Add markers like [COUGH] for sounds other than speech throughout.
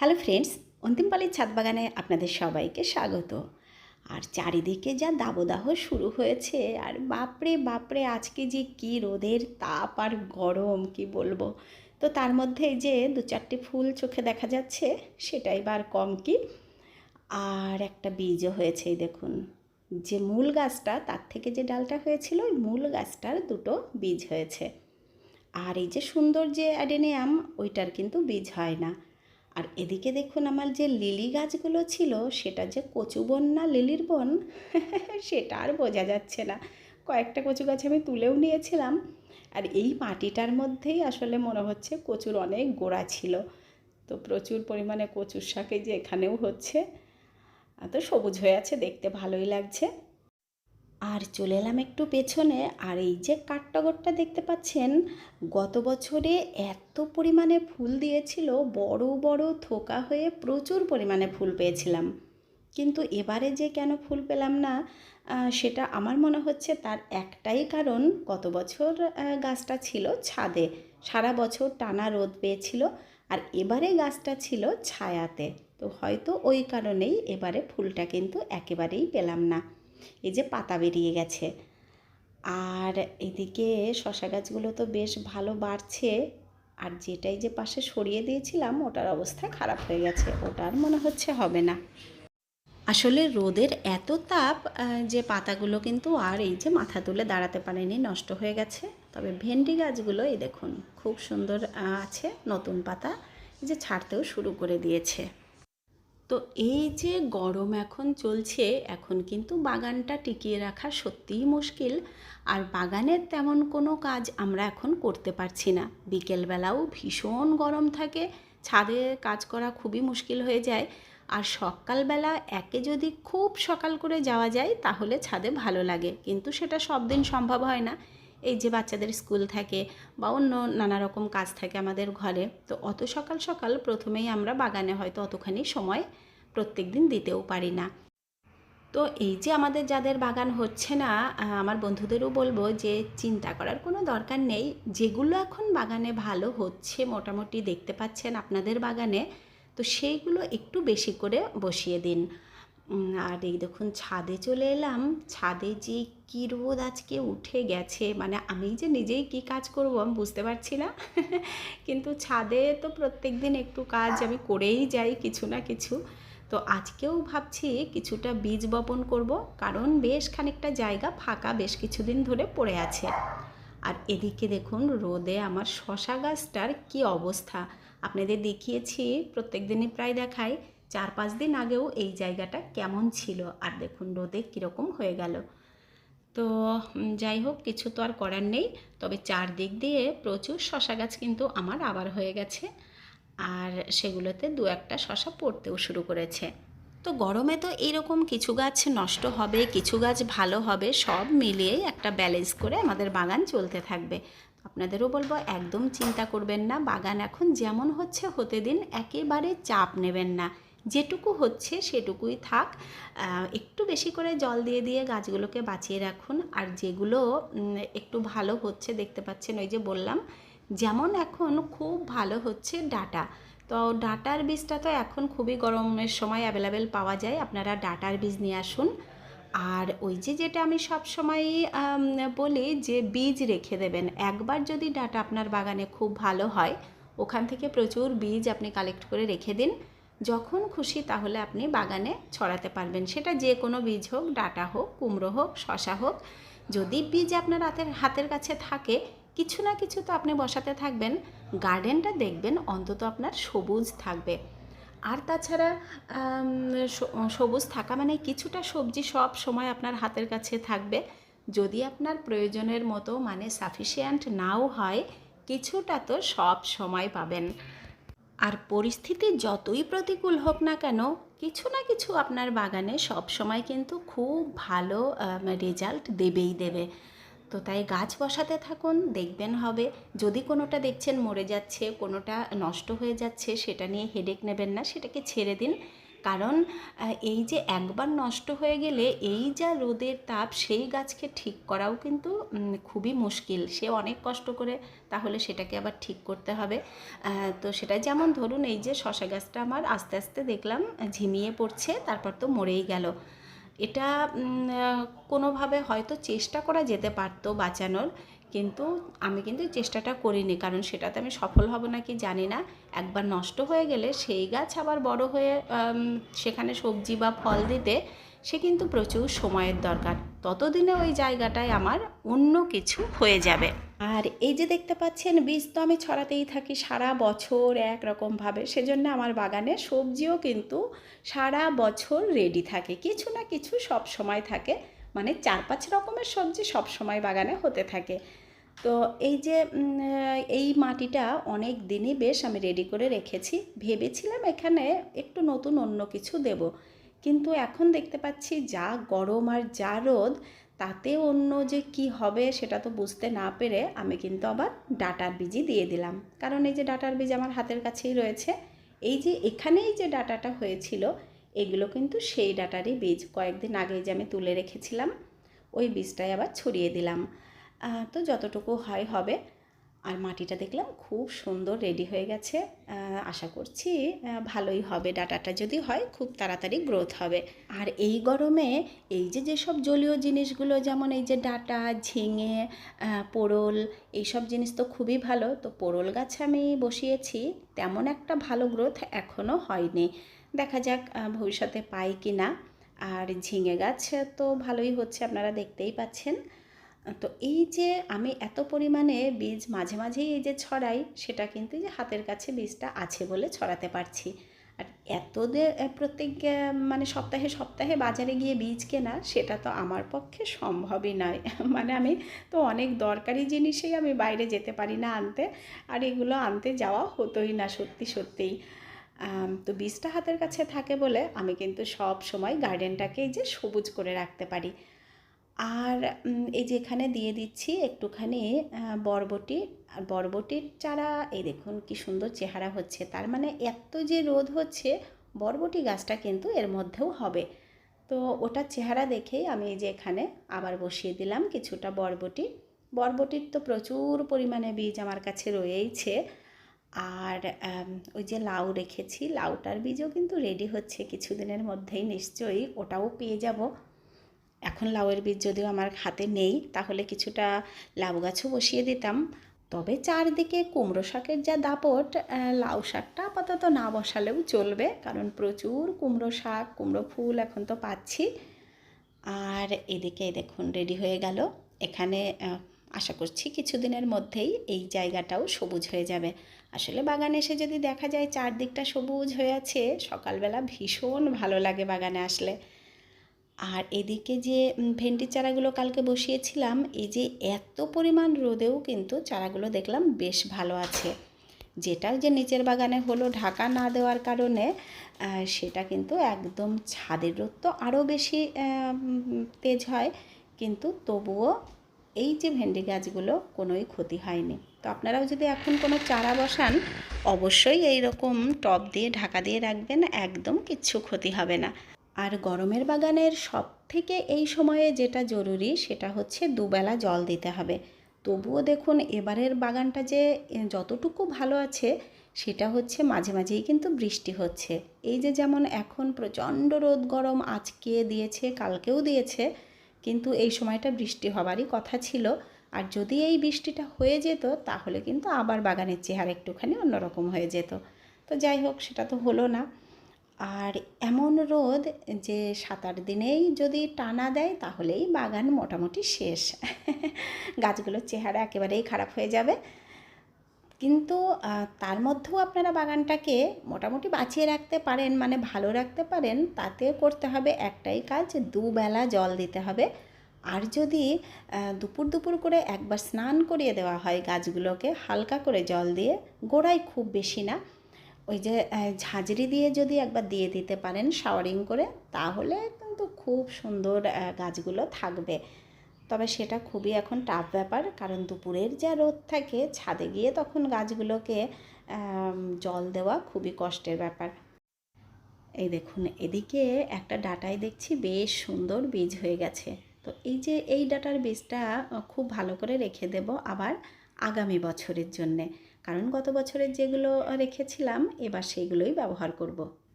Hello friends, অন্তিমপালির ছাদ বাগানে আপনাদের সবাইকে স্বাগত। আর চারিদিকে যা দাবদাহ শুরু হয়েছে, আর বাপরে বাপরে আজকে যে কি রোদের তাপ আর গরম, কি বলব? তো তার মধ্যে যে দু চারটে ফুল চোখে দেখা যাচ্ছে, সেটাই বার কম কি? আর একটা বীজও হয়েছে দেখুন। যে মূল গাছটা, তার থেকে যে ডালটা হয়েছিল, ওই মূল গাছটার দুটো বীজ হয়েছে। আর এই যে সুন্দর যে অ্যাডেনিয়াম, ওইটার কিন্তু বীজ হয় না। আর এদিকে দেখুন আমার যে লিলি গাছগুলো ছিল, সেটা যে কচু বন না লিলির বন, [LAUGHS] সেটা আর বোঝা যাচ্ছে না। কয়েকটা কচু গাছ আমি তুলেও নিয়েছিলাম। আর এই মাটিটার মধ্যেই আসলে মনে হচ্ছে কচুর অনেক গোড়া ছিল। তো প্রচুর পরিমাণে কচুর শাকে যে এখানেও হচ্ছে। তো সবুজ হয়ে আছে, দেখতে ভালোই লাগছে। আর চলে এলাম একটু পেছনে। আর এই যে কাঠটগরটা দেখতে পাচ্ছেন, গত বছরে এত পরিমাণে ফুল দিয়েছিল, বড় বড় থোকা হয়ে প্রচুর পরিমাণে ফুল পেয়েছিলাম। কিন্তু এবারে যে কেন ফুল পেলাম না সেটা আমার মনে হচ্ছে তার একটাই কারণ, গত বছর গাছটা ছিল ছাদে। সারা বছর টানা রোদ পেয়েছিল, আর এবারে গাছটা ছিল ছায়াতে। তো হয়তো ওই কারণেই এবারে ফুলটা কিন্তু একেবারেই পেলাম না। এই যে পাতা বেরিয়ে গেছে। আর এদিকে শশা গাছগুলো তো বেশ ভালো বাড়ছে। আর যেটাই যে পাশে সরিয়ে দিয়েছিলাম, ওটার অবস্থা খারাপ হয়ে গেছে। ওটার মনে হচ্ছে হবে না। আসলে রোদের এত তাপ যে পাতাগুলো কিন্তু আর এই যে মাথা তুলে দাঁড়াতে পারেনি, নষ্ট হয়ে গেছে। তবে ভেন্ডি গাছগুলো, এই দেখুন, খুব সুন্দর আছে নতুন পাতা যে ছাড়তেও শুরু করে দিয়েছে। তো এই যে গরম এখন চলছে, এখন কিন্তু বাগানটা টিকিয়ে রাখা সত্যিই মুশকিল। আর বাগানের তেমন কোনো কাজ আমরা এখন করতে পারছি না। বিকেলবেলাও ভীষণ গরম থাকে, ছাদে কাজ করা খুবই মুশকিল হয়ে যায়। আর সকালবেলা একে যদি খুব সকাল করে যাওয়া যায়, তাহলে ছাদে ভালো লাগে। কিন্তু সেটা সব দিন সম্ভব হয় না। এই যে বাচ্চাদের স্কুল থাকে বা অন্য নানা রকম কাজ থাকে আমাদের ঘরে, তো অত সকাল সকাল প্রথমেই আমরা বাগানে হয়তো অতখানি সময় প্রত্যেক দিন দিতেও পারি না। তো এই যে আমাদের যাদের বাগান হচ্ছে না আমার বন্ধুদেরও বলব যে চিন্তা করার কোনো দরকার নেই। যেগুলো এখন বাগানে ভালো হচ্ছে, মোটামুটি দেখতে পাচ্ছেন আপনাদের বাগানে, তো সেইগুলো একটু বেশি করে বসিয়ে দিন। আর এই দেখুন, ছাদে চলে এলাম। ছাদে যে কী রোদ আজকে উঠে গেছে মানে আমি যে নিজেই কি কাজ করব আমি বুঝতে পারছি না। [LAUGHS] কিন্তু ছাদে তো প্রত্যেক দিন একটু কাজ আমি করেই যাই কিছু না কিছু। তো আজকেও ভাবছি কিছুটা বীজ বপন করব, কারণ বেশ খানিকটা জায়গা ফাঁকা বেশ কিছুদিন ধরে পড়ে আছে। আর এদিকে দেখুন, রোদে আমার শশা গাছটার কি অবস্থা। আপনাদের দেখিয়েছি, প্রত্যেক দিনই প্রায় দেখাই চার পাঁচ দিন আগেও এই জায়গাটা কেমন ছিল। আর দেখুন, রোদে কীরকম হয়ে গেল। তো যাই হোক, কিছু তো আর করার নেই। তবে চারদিক দিয়ে প্রচুর শশা গাছ কিন্তু আমার আবার হয়ে গেছে। আর সেগুলোতে দু একটা শশা পড়তেও শুরু করেছে। তো গরমে তো এইরকম কিছু গাছ নষ্ট হবে, কিছু গাছ ভালো হবে, সব মিলিয়ে একটা ব্যালেন্স করে আমাদের বাগান চলতে থাকবে। আপনাদেরও বলব, একদম চিন্তা করবেন না, বাগান এখন যেমন হচ্ছে হতে দিন একেবারে চাপ নেবেন না। যেটুকু হচ্ছে সেটুকুই থাক একটু বেশি করে জল দিয়ে দিয়ে গাছগুলোকে বাঁচিয়ে রাখুন। আর যেগুলো একটু ভালো হচ্ছে, দেখতে পাচ্ছেন, ওই যে বললাম যেমন এখন খুব ভালো হচ্ছে ডাটা। তো ডাটার বীজটা তো এখন খুবই গরমের সময় অ্যাভেলেবেল পাওয়া যায়। আপনারা ডাটার বীজ নিয়ে আসুন। আর ওই যে যেটা আমি সব সময় বলি যে বীজ রেখে দেবেন। একবার যদি ডাটা আপনার বাগানে খুব ভালো হয়, ওখান থেকে প্রচুর বীজ আপনি কালেক্ট করে রেখে দিন। যখন খুশি তাহলে আপনি বাগানে ছড়াতে পারবেন। সেটা যে কোনো বীজ হোক, ডাটা হোক, কুমড়ো হোক শশা হোক, যদি বীজ আপনার হাতের হাতের কাছে থাকে কিছু না কিছু তো আপনি বসাতে থাকবেন। গার্ডেনটা দেখবেন, অন্তত আপনার সবুজ থাকবে। আর তাছাড়া সবুজ থাকা মানে কিছুটা সবজি সব সময় আপনার হাতের কাছে থাকবে। যদি আপনার প্রয়োজনের মতো মানে সাফিসিয়েন্ট নাও হয়, কিছুটা তো সব সময় পাবেন। আর পরিস্থিতি যতই প্রতিকূল হোক না কেন, কিছু না কিছু আপনার বাগানে সব সময় কিন্তু খুব ভালো রেজাল্ট দেবেই দেবে। তো তাই গাছ বসাতে থাকুন, দেখবেন হবে। যদি কোনোটা দেখছেন মরে যাচ্ছে, কোনোটা নষ্ট হয়ে যাচ্ছে, সেটা নিয়ে হেডেক নেবেন না, সেটাকে ছেড়ে দিন। কারণ এই যে একবার নষ্ট হয়ে গেলে এই যা রোদের তাপ, সেই গাছকে ঠিক করাও কিন্তু খুবই মুশকিল। সে অনেক কষ্ট করে তাহলে সেটাকে আবার ঠিক করতে হবে। তো সেটা যেমন ধরুন, এই যে শশা গাছটা আমার আস্তে আস্তে দেখলাম, ঝিমিয়ে পড়ছে, তারপর তো মরেই গেল। এটা কোনোভাবে হয়তো চেষ্টা করা যেতে পারতো বাঁচানোর, কিন্তু আমি কিন্তু চেষ্টাটা করিনি, কারণ সেটাতে আমি সফল হব নাকি জানি না। একবার নষ্ট হয়ে গেলে সেই গাছ আবার বড় হয়ে সেখানে সবজি বা ফল দিতে, সে কিন্তু প্রচুর সময়ের দরকার। ততদিনে ওই জায়গাটায় আমার অন্য কিছু হয়ে যাবে। আর এই যে দেখতে পাচ্ছেন, বীজ তো আমি ছড়াতেই থাকি সারা বছর একরকমভাবে। সেজন্য আমার বাগানে সবজিও কিন্তু সারা বছর রেডি থাকে। কিছু না কিছু সব সময় থাকে। মানে চার পাঁচ রকমের সবজি সব সময় বাগানে হতে থাকে। তো এই যে এই মাটিটা অনেক দিনই বেশ আমি রেডি করে রেখেছি। ভেবেছিলাম এখানে একটু নতুন অন্য কিছু দেব। কিন্তু এখন দেখতে পাচ্ছি যা গরম আর যা রোদ তাতে অন্য যে কি হবে সেটা তো বুঝতে না পেরে আমি কিন্তু আবার ডাটার বীজই দিয়ে দিলাম। কারণ এই যে ডাটার বীজ আমার হাতের কাছেই রয়েছে, এই যে এখানেই যে ডাটাটা হয়েছিল, এগুলো কিন্তু সেই ডাটারই বীজ। কয়েকদিন আগে যে আমি তুলে রেখেছিলাম, ওই বীজটাই আবার ছড়িয়ে দিলাম। তো যতটুকু হয় হবে। আর মাটিটা দেখলাম খুব সুন্দর রেডি হয়ে গেছে। আশা করছি ভালোই হবে, ডাটাটা যদি হয় খুব তাড়াতাড়ি গ্রোথ হবে। আর এই গরমে এই যে যেসব জলীয় জিনিসগুলো, যেমন এই যে ডাটা, ঝিঙে পোড়ল, এইসব জিনিস তো খুবই ভালো। তো পোড়ল গাছ আমি বসিয়েছি, তেমন একটা ভালো গ্রোথ এখনও হয়নি। দেখা যাক ভবিষ্যতে পাই কি না আর ঝিঙে গাছ তো ভালোই হচ্ছে, আপনারা দেখতেই পাচ্ছেন। তো এই যে আমি এত পরিমাণে বীজ মাঝে মাঝেই এই যে ছড়াই, সেটা কিন্তু যে হাতের কাছে বীজটা আছে বলে ছড়াতে পারছি। আর এত প্রত্যেক মানে সপ্তাহে সপ্তাহে বাজারে গিয়ে বীজ কেনা, সেটা তো আমার পক্ষে সম্ভবই নয়। [LAUGHS] মানে আমি তো অনেক দরকারি জিনিসেই আমি বাইরে যেতে পারি না আনতে, আর এগুলো আনতে যাওয়া হতোই না সত্যি সত্যিই। তো বীজটা হাতের কাছে থাকে বলে আমি কিন্তু সব সময় গার্ডেনটাকে এই যে সবুজ করে রাখতে পারি। আর এই যে এখানে দিয়ে দিচ্ছি একটুখানি বরবটি। আর বরবটির চারা, এই দেখুন কি সুন্দর চেহারা হচ্ছে। তার মানে এত যে রোদ হচ্ছে, বরবটি গাছটা কিন্তু এর মধ্যেও হবে। তো ওটার চেহারা দেখেই আমি এই যে এখানে আবার বসিয়ে দিলাম কিছুটা বরবটি। বরবটির তো প্রচুর পরিমাণে বীজ আমার কাছে রয়েইছে। আর ওই যে লাউ রেখেছি, লাউটার বীজও কিন্তু রেডি হচ্ছে কিছুদিনের মধ্যেই নিশ্চয়ই। ওটাও পেয়ে যাব। এখন লাউয়ের বীজ যদিও আমার হাতে নেই, তাহলে কিছুটা লাউ গাছও বসিয়ে দিতাম। তবে চারদিকে কুমড়ো শাকের যা দাপট লাউ শাকটা আপাতত না বসালেও চলবে, কারণ প্রচুর কুমড়ো শাক, কুমড়ো ফুল এখন তো পাচ্ছি। আর এদিকে দেখুন, রেডি হয়ে গেল। এখানে আশা করছি কিছুদিনের মধ্যেই এই জায়গাটাও সবুজ হয়ে যাবে। আসলে বাগানে এসে যদি দেখা যায় চারদিকটা সবুজ হয়ে আছে, সকালবেলা ভীষণ ভালো লাগে বাগানে আসলে। আর এদিকে যে উম, ভেন্ডির চারাগুলো কালকে বসিয়েছিলাম এই যে এত পরিমাণ রোদেও কিন্তু চারাগুলো দেখলাম বেশ ভালো আছে। যেটা যে নিচের বাগানে হলো ঢাকা না দেওয়ার কারণে সেটা কিন্তু একদম ছাদের রোদ তো আরও বেশি তেজ হয় কিন্তু তবুও এই যে ভেন্ডি গাছগুলো কোনোই ক্ষতি হয়নি। তো আপনারাও যদি এখন কোনো চারা বসান অবশ্যই এই রকম টব দিয়ে ঢাকা দিয়ে রাখবেন একদম কিচ্ছু ক্ষতি হবে না। আর গরমের বাগানের সব থেকে এই সময়ে যেটা জরুরি সেটা হচ্ছে দুবেলা জল দিতে হবে। তবুও দেখুন এবারের বাগানটা যে যতটুকু ভালো আছে সেটা হচ্ছে মাঝে মাঝেই কিন্তু বৃষ্টি হচ্ছে। এই যে যেমন এখন প্রচণ্ড রোদ গরম আজকে দিয়েছে, কালকেও দিয়েছে, কিন্তু এই সময়টা বৃষ্টি হবারই কথা ছিল। আর যদি এই বৃষ্টিটা হয়ে যেত তাহলে কিন্তু আবার বাগানের চেহারা একটুখানি অন্যরকম হয়ে যেত। তো যাই হোক সেটা তো হলো না। আর এমন রোদ যে সাত আট দিনেই যদি টানা দেয়, তাহলেই বাগান মোটামুটি শেষ। [LAUGHS] গাছগুলোর চেহারা একেবারেই খারাপ হয়ে যাবে। কিন্তু তার মধ্যেও আপনারা বাগানটাকে মোটামুটি বাঁচিয়ে রাখতে পারেন মানে ভালো রাখতে পারেন, তাতে করতে হবে একটাই কাজ, দুবেলা জল দিতে হবে। আর যদি দুপুর দুপুর করে একবার স্নান করিয়ে দেওয়া হয় গাছগুলোকে, হালকা করে জল দিয়ে, গোড়ায় খুব বেশি না ওই যে ঝাঁঝরি দিয়ে যদি একবার দিয়ে দিতে পারেন শাওয়ারিং করে, তাহলে কিন্তু খুব সুন্দর গাছগুলো থাকবে। তবে সেটা খুবই এখন টাফ ব্যাপার, কারণ দুপুরের যা রোদ থাকে, ছাদে গিয়ে তখন গাছগুলোকে জল দেওয়া খুবই কষ্টের ব্যাপার। এই দেখুন, এদিকে একটা ডাটায় দেখছি বেশ সুন্দর বীজ হয়ে গেছে। তো এই যে, এই ডাটার বীজটা, খুব ভালো করে রেখে দেব আবার আগামী বছরের জন্যে। কারণ গত বছরের যেগুলো রেখেছিলাম, এবার সেইগুলোই ব্যবহার করব।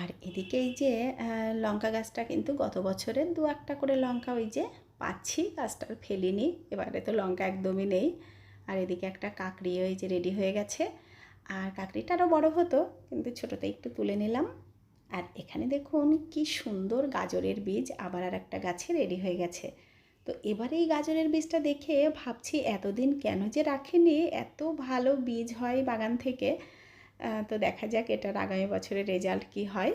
আর এদিকে এই যে লঙ্কা গাছটা কিন্তু গত বছরের দু একটা করে লঙ্কা ওই যে পাচ্ছি গাছটা আর ফেলিনি, এবারে তো লঙ্কা একদমই নেই। আর এদিকে একটা কাকড়ি ওই যে রেডি হয়ে গেছে। আর কাকড়িটা আরও বড়ো হতো, কিন্তু ছোটোতে একটু তুলে নিলাম। আর এখানে দেখুন, কি সুন্দর গাজরের বীজ, আবার আর একটা গাছে রেডি হয়ে গেছে। তো এবারে এই গাজরের বীজটা দেখে ভাবছি এতদিন কেন যে রাখেনি, এত ভালো বীজ হয় বাগান থেকে। তো দেখা যাক এটার আগামী বছরের রেজাল্ট কি হয়।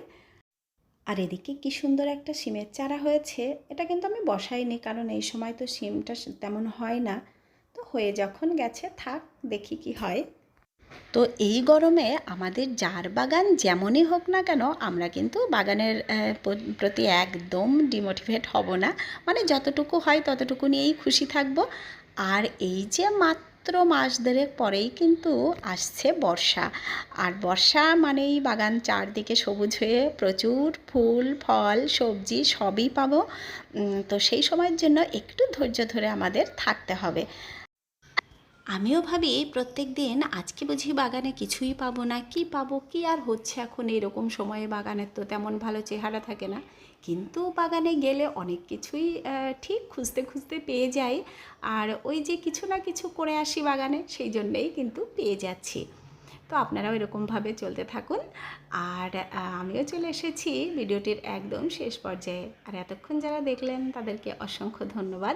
আর এদিকে কি সুন্দর একটা সিমের চারা হয়েছে, এটা কিন্তু আমি বসাইনি কারণ এই সময় তো সিমটা তেমন হয় না। তো হয়ে যখন গেছে, থাক দেখি কি হয়। তো এই গরমে আমাদের যার বাগান যেমনই হোক না কেন, আমরা কিন্তু বাগানের প্রতি একদম ডিমোটিভেট হব না। মানে যতটুকু হয় ততটুকু নিয়েই খুশি থাকব। আর এই যে মাত্র মাস দেড়েক পরেই কিন্তু আসছে বর্ষা। আর বর্ষা মানেই বাগান চারদিকে সবুজ হয়ে প্রচুর ফুল, ফল, সবজি সবই পাবো। তো সেই সময়ের জন্য একটু ধৈর্য ধরে আমাদের থাকতে হবে। আমিও ভাবি প্রত্যেক দিন আজকে বুঝি বাগানে কিছুই পাবো না, কি পাবো, কি আর হচ্ছে এখন এরকম সময়ে বাগানের তো তেমন ভালো চেহারা থাকে না। কিন্তু বাগানে গেলে অনেক কিছুই ঠিক খুঁজতে খুঁজতে পেয়ে যাই। আর ওই যে কিছু না কিছু করে আসি বাগানে, সেই জন্যেই কিন্তু পেয়ে যাচ্ছি। তো আপনারাও এরকমভাবে চলতে থাকুন। আর আমিও চলে এসেছি ভিডিওটির একদম শেষ পর্যায়ে। আর এতক্ষণ যারা দেখলেন তাদেরকে অসংখ্য ধন্যবাদ।